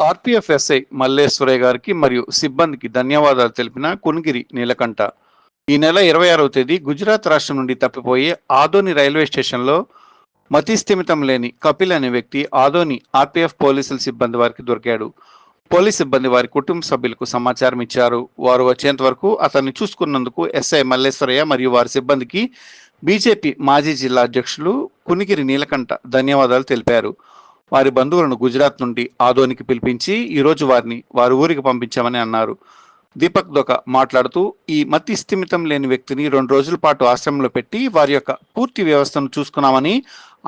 RPF SI మల్లేశ్వరయ్య గారికి మరియు సిబ్బందికి ధన్యవాదాలు తెలిపిన కునిగిరి నీలకంఠ. ఈ నెల ఇరవై ఆరవ తేదీ గుజరాత్ రాష్ట్రం నుండి తప్పిపోయి ఆదోని రైల్వే స్టేషన్లో మతిస్థిమితం లేని కపిల్ అనే వ్యక్తి ఆదోని ఆర్పీఎఫ్ పోలీసుల సిబ్బంది వారికి దొరికాడు. పోలీస్ సిబ్బంది వారి కుటుంబ సభ్యులకు సమాచారం ఇచ్చారు. వారు వచ్చేంత వరకు అతన్ని చూసుకున్నందుకు ఎస్ఐ మల్లేశ్వరయ్య మరియు వారి సిబ్బందికి బీజేపీ మాజీ జిల్లా అధ్యక్షులు కునిగిరి నీలకంఠ ధన్యవాదాలు తెలిపారు. వారి బంధువులను గుజరాత్ నుండి ఆదోనికి పిలిపించి ఈరోజు వారిని వారి ఊరికి పంపించామని అన్నారు. దీపక్ దొక మాట్లాడుతూ ఈ మతి స్థిమితం లేని వ్యక్తిని రెండు రోజుల పాటు ఆశ్రమంలో పెట్టి వారి యొక్క పూర్తి వ్యవస్థను చూసుకున్నామని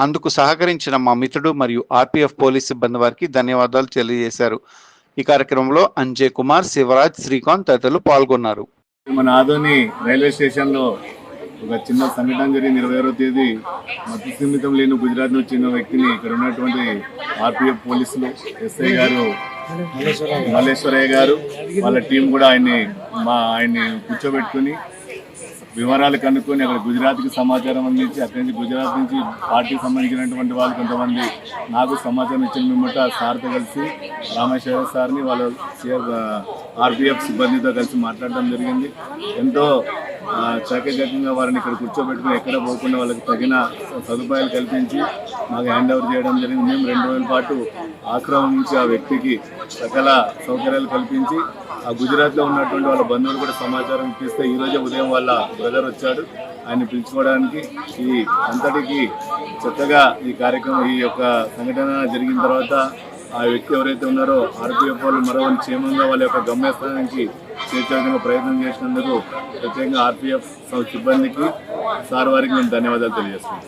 అందుకు సహకరించిన మా మిత్రుడు మరియు ఆర్పీఎఫ్ పోలీస్ సిబ్బంది వారికి ధన్యవాదాలు తెలియజేశారు. ఈ కార్యక్రమంలో అంజయ్ కుమార్ శివరాజ్ శ్రీకాంత్ తదితరులు పాల్గొన్నారు. మన ఆదోని రైల్వే స్టేషన్లో ఒక చిన్న సంఘటన జరిగింది ఇరవై ఆరో తేదీ మతి స్థిమితం లేని గుజరాత్ నుంచి వచ్చిన వ్యక్తిని ఇక్కడ ఉన్నటువంటి ఆర్పిఎఫ్ పోలీసులు ఎస్ఐ గారు మల్లేశ్వరయ్య గారు వాళ్ళ టీం కూడా ఆయన్ని మా ఆయన్ని కూర్చోబెట్టుకుని వివరాలు కనుక్కొని అక్కడ గుజరాత్కి సమాచారం అందించి అక్కడి నుంచి గుజరాత్ నుంచి పార్టీకి సంబంధించినటువంటి వాళ్ళు కొంతమంది నాకు సమాచారం ఇచ్చిన మిమ్మట సార్తో కలిసి రామేశ్వర సార్ని వాళ్ళ ఆర్పిఎఫ్ సిబ్బందితో కలిసి మాట్లాడడం జరిగింది. ఎంతో ఆ, చాకచక్యంగా వారిని ఇక్కడ కూర్చోబెట్టుకుని ఎక్కడ పోకుండా వాళ్ళకి తగిన సదుపాయాలు కల్పించి మాకు హ్యాండ్ ఓవర్ చేయడం జరిగింది. మేము రెండు రోజుల పాటు ఆక్రమించి ఆ వ్యక్తికి సకల సౌకర్యాలు కల్పించి ఆ గుజరాత్లో ఉన్నటువంటి వాళ్ళ బంధువులు కూడా సమాచారం ఇప్పిస్తే ఈ రోజే ఉదయం వాళ్ళ బ్రదర్ వచ్చాడు. ఆయన పిలుచుకోవడానికి ఈ అంతటికి చక్కగా ఈ కార్యక్రమం ఈ యొక్క సంఘటన జరిగిన తర్వాత ఆ వ్యక్తి ఎవరైతే ఉన్నారో ఆర్పీఎఫ్ వాళ్ళు మరో క్షేమంగా వాళ్ళ యొక్క గమ్యస్థానానికి చేర్చడానికి ప్రయత్నం చేసినందుకు ప్రత్యేకంగా ఆర్పీఎఫ్ సిబ్బందికి సార్ వారికి మేము ధన్యవాదాలు తెలియజేస్తున్నాం.